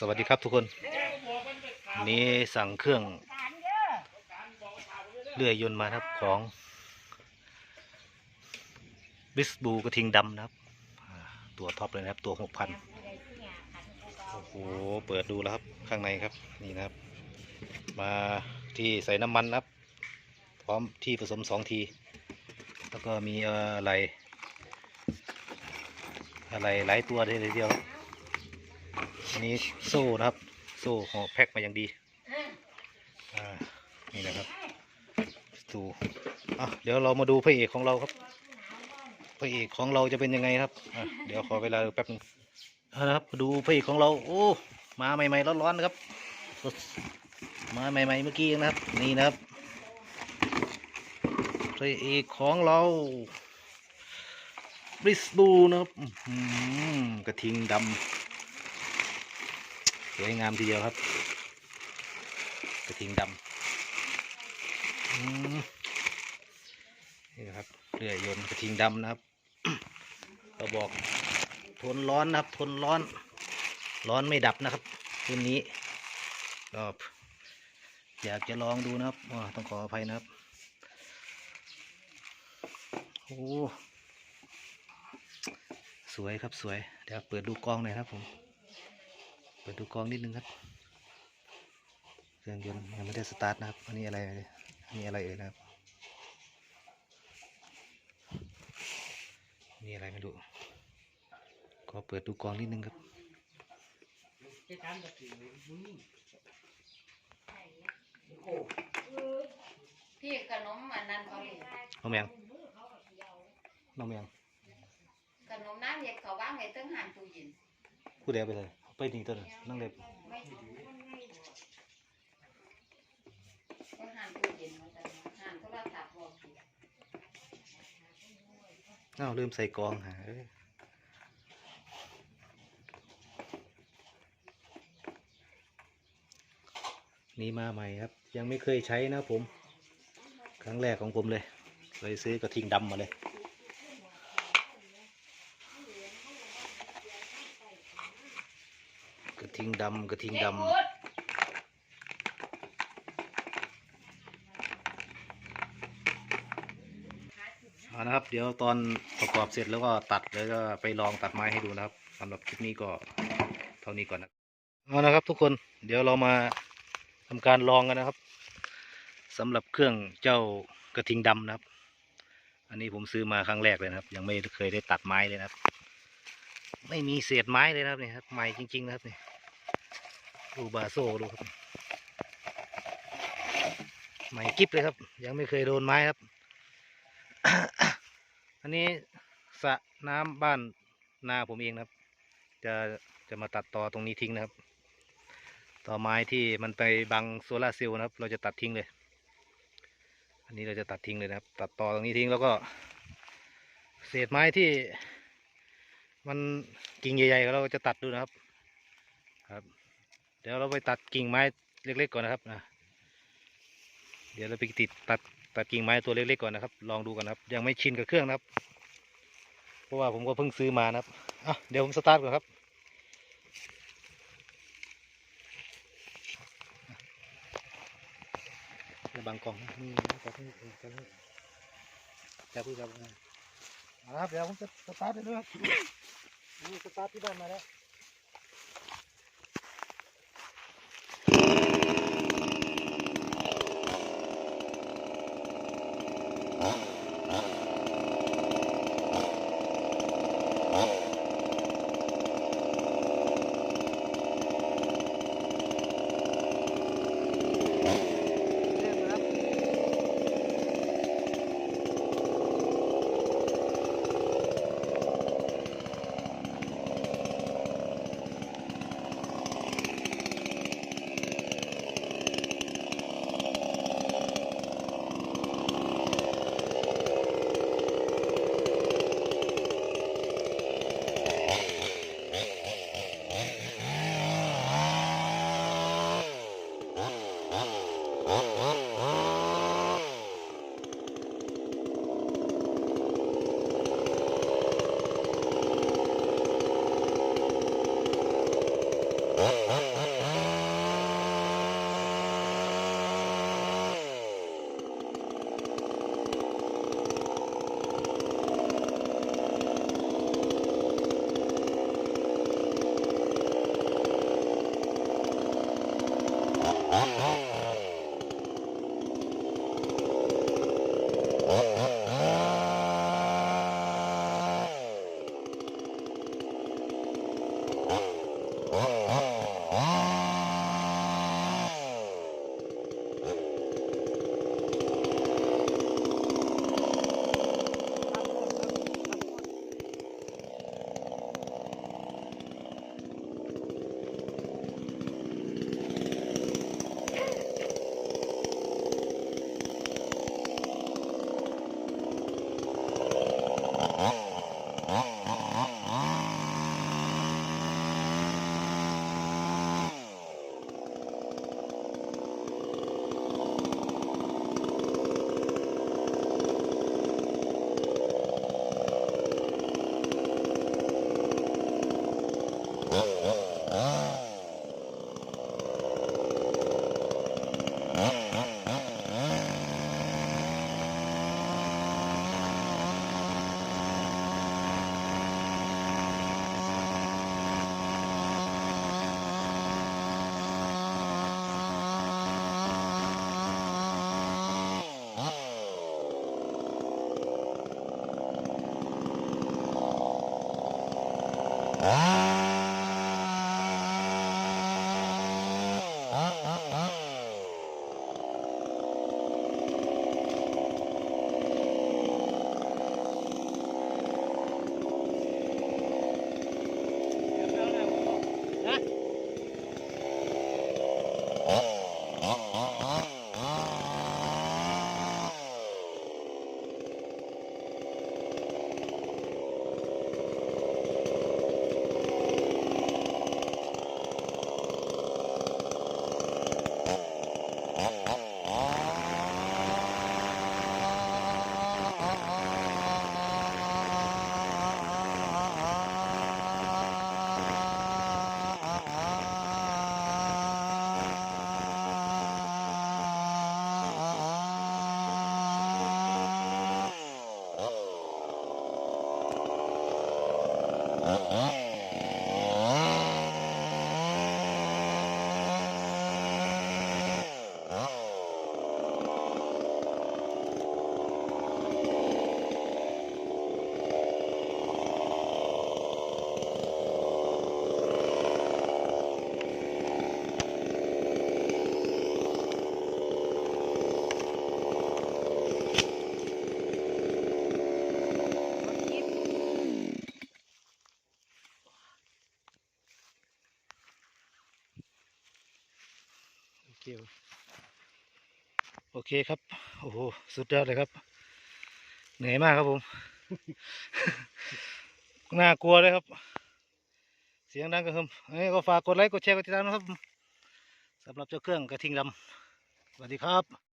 สวัสดีครับทุกคน นี้สั่งเครื่องเลื่อยยนต์มาครับของบิสบูกระทิงดำนะครับ ตัวท็อปเลยนะครับตัวหกพันโอ้โหเปิดดูแล้วครับข้างในครับนี่นะครับ มาที่ใส่น้ำมันนะครับ พร้อมที่ผสมสองที แล้วก็มีเอออะไรอะไรหลายตัวเลยทีเดียว อันนี้โซ่นะครับ โซ่ห่อแพ็คมาอย่างดีอ่านี่นะครับดูอะเดี๋ยวเรามาดูพระเอกของเราครับพระเอกของเราจะเป็นยังไงครับอะเดี๋ยวขอเวลาแป๊บนึงเอาละครับดูพระเอกของเรา โอ้มาใหม่ๆร้อนๆนะครับ มาใหม่ๆเมื่อกี้นะครับ นี่นะครับพระเอกของเราบริสบูนะครับกระทิงดำ สวยงามทีเดียวครับ กระทิงดำนี่นะครับเรือยนต์กระทิงดำนะครับก็บอกทนร้อนนะครับ ทนร้อน ร้อนไม่ดับนะครับรุ่นนี้ก็อยากจะลองดูนะครับต้องขออภัยนะครับโอ้สวยครับสวย เดี๋ยวเปิดดูกล้องหน่อยครับผม ปิดดูกล้องนิดนึงครับเครื่องยนต์ยังไม่ได้สตาร์ทนะครับ อันนี้อะไรเนี่ยอันนี้อะไรเอ่ยนะครับนี่อะไรไม่รู้ก็เปิดดูกล้องนิดนึงครับพี่ขนมอันนั้นเขาเลยน้องแมงน้องแมงขนมน้ำเย็นเขาว่างไว้ตั้งหันตู้เย็นพูดเดียวไปเลย ไปนี่ตัวนึงนั่งเล็บไม่ตั้งหันตู้เย็นมาแต่หันโทรศัพท์บอกสิอ้าวลืมใส่กองหานี่มาใหม่ครับ ยังไม่เคยใช้นะผม ครั้งแรกของผมเลย เลยซื้อกระทิงดำมาเลย กระ ทิงดำกระทิงดำเอานะครับ เดี๋ยวตอนประกอบเสร็จแล้วก็ตัดแล้วก็ไปลองตัดไม้ให้ดูนะครับสำหรับคลิปนี้ก็เท่านี้ก่อนนะเอานะครับ ทุกคนเดี๋ยวเรามาทำการลองกันนะครับสำหรับเครื่องเจ้ากระทิงดำนะครับ อันนี้ผมซื้อมาครั้งแรกเลยนะครับ ยังไม่เคยได้ตัดไม้เลยนะครับ ไม่มีเศษไม้เลยนะครับนี่ครับใหม่จริง ๆ นะครับนี่ ดูบาโซ่ดูครับใหม่กิ๊บเลยครับ ยังไม่เคยโดนไม้ครับ อันนี้สระน้ำบ้านนาผมเองนะครับ จะจะมาตัดต่อตรงนี้ทิ้งนะครับ ต่อไม้ที่มันไปบังโซลาร์เซลล์นะครับ เราจะตัดทิ้งเลย อันนี้เราจะตัดทิ้งเลยนะครับ ตัดต่อตรงนี้ทิ้งแล้วก็ เศษไม้ที่มันกิ่งใหญ่ๆเราก็จะตัดดูนะครับครับ ดี๋ยวเราไปตัดกิ่งไม้เล็กๆก่อนนะครับนะเดี๋ยวเราไปติดตัดตัดกิ่งไม้ตัวเล็กๆก่อนนะครับ ลองดูก่อนนะครับ ยังไม่ชินกับเครื่องนะครับ เพราะว่าผมก็เพิ่งซื้อมานะครับอะเดี๋ยวผมสตาร์ทก่อนครับจะบังกล้องนะนี่นะจับนี่จับนี่จับพี่จับนะเอาละครับเดี๋ยวผมจะสตาร์ทเลยนะครับนี่สตาร์ทที่บ้านมาแล้ว 어, 어. โอ อเคครับ โอ้โห สุดยอดเลยครับ เหนื่อยมากครับผม น่ากลัวเลยครับ เสียงดังกระหึ่มเอ้ก็ฝากกดไลค์ กดแชร์ กดติดตามนะครับสำหรับเจ้าเครื่องกระทิงดำสวัสดีครับ